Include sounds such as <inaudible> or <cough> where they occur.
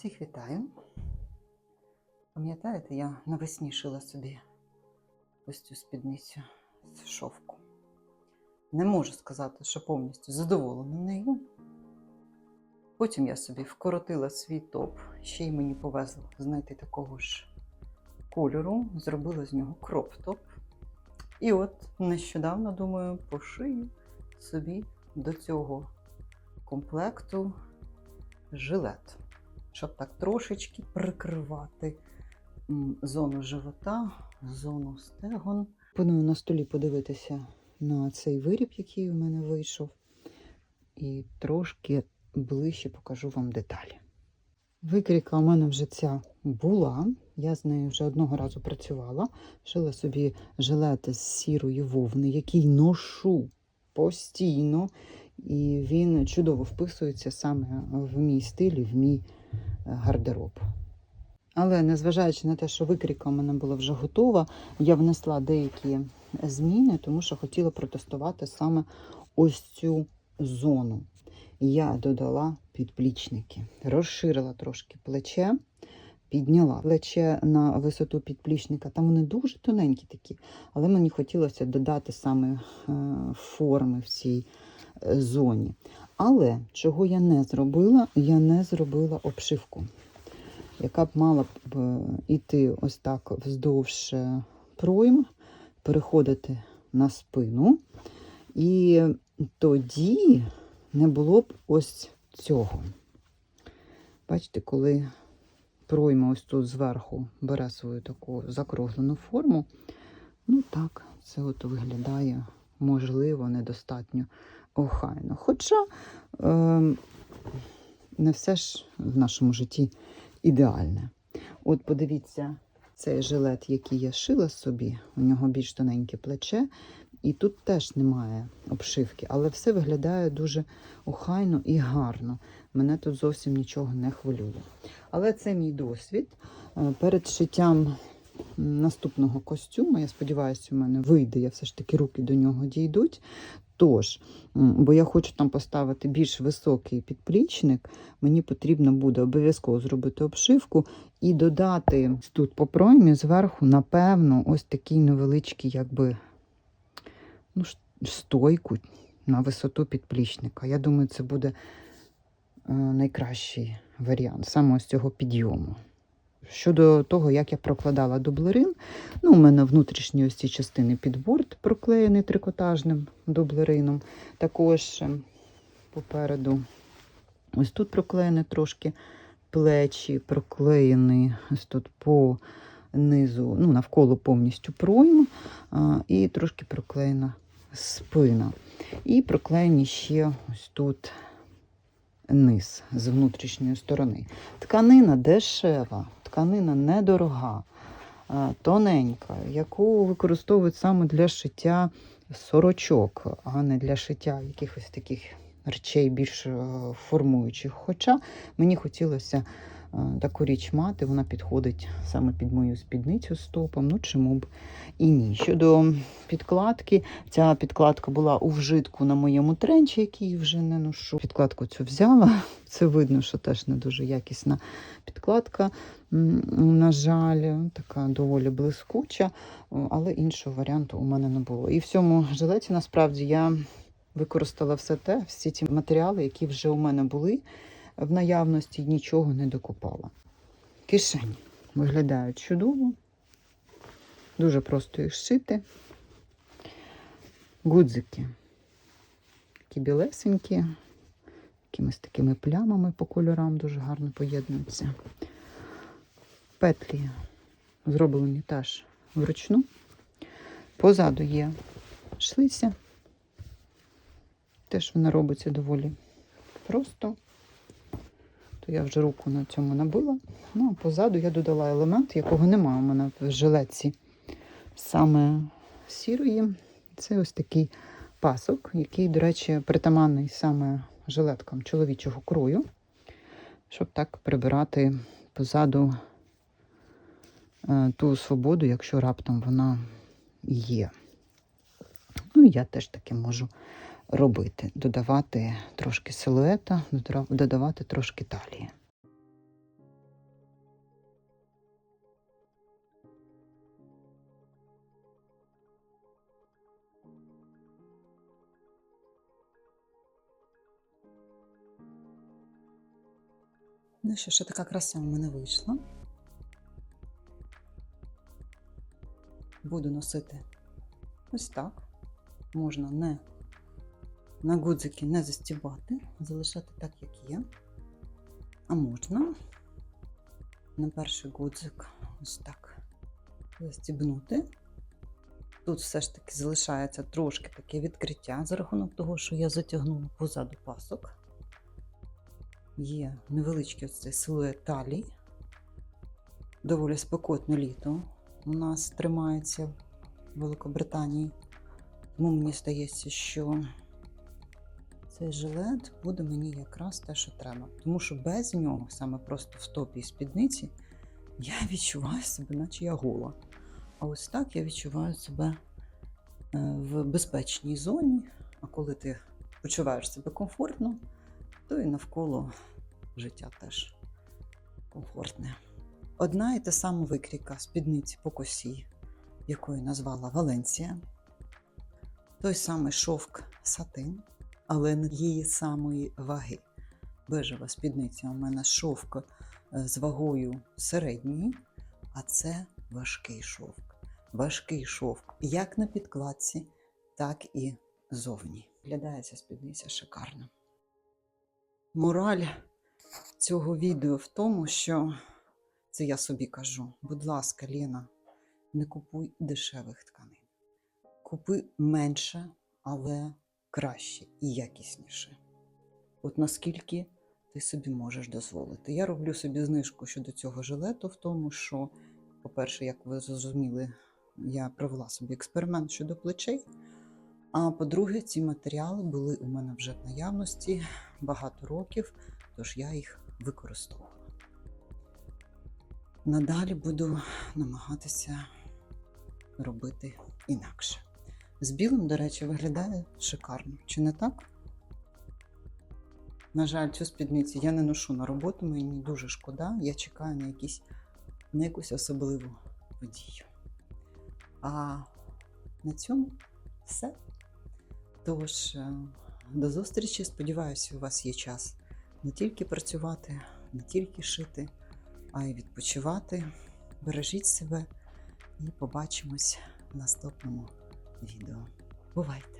Всіх вітаю. Пам'ятаєте, я навесні шила собі ось цю спідницю з шовку. Не можу сказати, що повністю задоволена нею. Потім я собі вкоротила свій топ, ще й мені повезло знайти такого ж кольору, зробила з нього кроп-топ. І от нещодавно, думаю, пошию собі до цього комплекту жилет, щоб так трошечки прикривати зону живота, зону стегон. Пропоную на столі подивитися на цей виріб, який у мене вийшов, і трошки ближче покажу вам деталі. Викрійка у мене вже ця була. Я з нею вже одного разу працювала. Шила собі жилет з сірої вовни, який ношу постійно. І він чудово вписується саме в мій стиль, і в мій е, гардероб. Але незважаючи на те, що викрійка у мене була вже готова, я внесла деякі зміни, тому що хотіла протестувати саме ось цю зону. Я додала підплічники, розширила трошки плече, підняла плече на висоту підплічника. Там вони дуже тоненькі такі, але мені хотілося додати саме е, форми в цій зоні. Але чого я не зробила, я не зробила обшивку, яка б мала б е, іти ось так вздовж е, пройм, переходити на спину. І тоді не було б ось цього. Бачите, коли пройма ось тут зверху бере свою таку закруглену форму, ну так, це от виглядає, можливо, недостатньо охайно. Хоча е, не все ж в нашому житті ідеальне. От подивіться, цей жилет, який я шила собі, у нього більш тоненьке плече, і тут теж немає обшивки, але все виглядає дуже охайно і гарно. Мене тут зовсім нічого не хвилює. Але це мій досвід. Е, Перед шиттям наступного костюму, я сподіваюся, у мене вийде, я все ж таки руки до нього дійдуть. Тож, бо я хочу там поставити більш високий підплічник, мені потрібно буде обов'язково зробити обшивку і додати тут по проймі зверху, напевно, ось такий невеличкий, якби ну, стойку на висоту підплічника. Я думаю, це буде е, найкращий варіант саме ось цього підйому. Щодо того, як я прокладала дублерин, ну, у мене внутрішні ось ці частини під борт проклеєний трикотажним дублерином. Також е, попереду ось тут проклеєні трошки плечі, проклеєні ось тут по низу, ну, навколо повністю пройм, і трошки проклеєна спина. І проклеєні ще ось тут низ з внутрішньої сторони. Тканина дешева, тканина недорога, тоненька, яку використовують саме для шиття сорочок, а не для шиття якихось таких речей більш е, формуючих. Хоча мені хотілося е, таку річ мати, вона підходить саме під мою спідницю з топом, ну чому б і ні. Щодо підкладки, ця підкладка була у вжитку на моєму тренчі, який вже не ношу. Підкладку цю взяла. Це видно, що теж не дуже якісна підкладка. На жаль, така доволі блискуча, але іншого варіанту у мене не було. І в цьому жилеті насправді я використала все те, всі ті матеріали, які вже у мене були в наявності, нічого не докупала. Кишені виглядають чудово. Дуже просто їх шити. Гудзики. Такі білесенькі, якимись такими плямами по кольорам дуже гарно поєднуються. Петлі зроблені теж вручну. Позаду є шлиця. Теж вона робиться доволі просто. Я вже руку на цьому набила. Ну, а позаду я додала елемент, якого немає у мене в жилетці саме сірої. Це ось такий пасок, який, до речі, притаманний саме жилеткам чоловічого крою, щоб так прибирати позаду е, ту свободу, якщо раптом вона є. Ну, я теж таке можу робити. Додавати трошки силуета, додавати трошки талії. Ну що ж, така краса у мене вийшла. Буду носити ось так. Можна не на гудзики не застібати, залишати так, як є. А можна на перший гудзик ось так застібнути. Тут все ж таки залишається трошки таке відкриття за рахунок того, що я затягнула позаду пасок. Є невеличкий ось цей силует талії. Доволі спекотне літо у нас тримається в Великобританії. Тому мені здається, що цей жилет буде мені якраз те, що треба. Тому що без нього, саме просто в топі і спідниці, я <laughs> відчуваю себе, наче я гола. А ось так я відчуваю себе е, в безпечній зоні. А коли ти почуваєш себе комфортно, то і навколо життя теж комфортне. Одна і та сама викрійка спідниці по косі, якою назвала Валенція. Той самий шовк сатин, але не її самої ваги. Бежева спідниця у мене шовк е, з вагою середньої, а це важкий шовк. Важкий шовк як на підкладці, так і зовні. Виглядає спідниця шикарно. Мораль цього відео в тому, що це я собі кажу. Будь ласка, Ліна, не купуй дешевих тканин. Купи менше, але краще і якісніше. От наскільки ти собі можеш дозволити. Я роблю собі знижку щодо цього жилету, в тому, що, по-перше, як ви зрозуміли, я провела собі експеримент щодо плечей. А по-друге, ці матеріали були у мене вже в наявності багато років, тож я їх використовувала. Надалі буду намагатися робити інакше. З білим, до речі, виглядає шикарно. Чи не так? На жаль, цю спідницю я не ношу на роботу, мені дуже шкода. Я чекаю на, якісь, на якусь особливу подію. А на цьому все. Тож, е, до зустрічі. Сподіваюся, у вас є час не тільки працювати, не тільки шити, а й відпочивати. Бережіть себе і побачимось в наступному відео. Бувайте!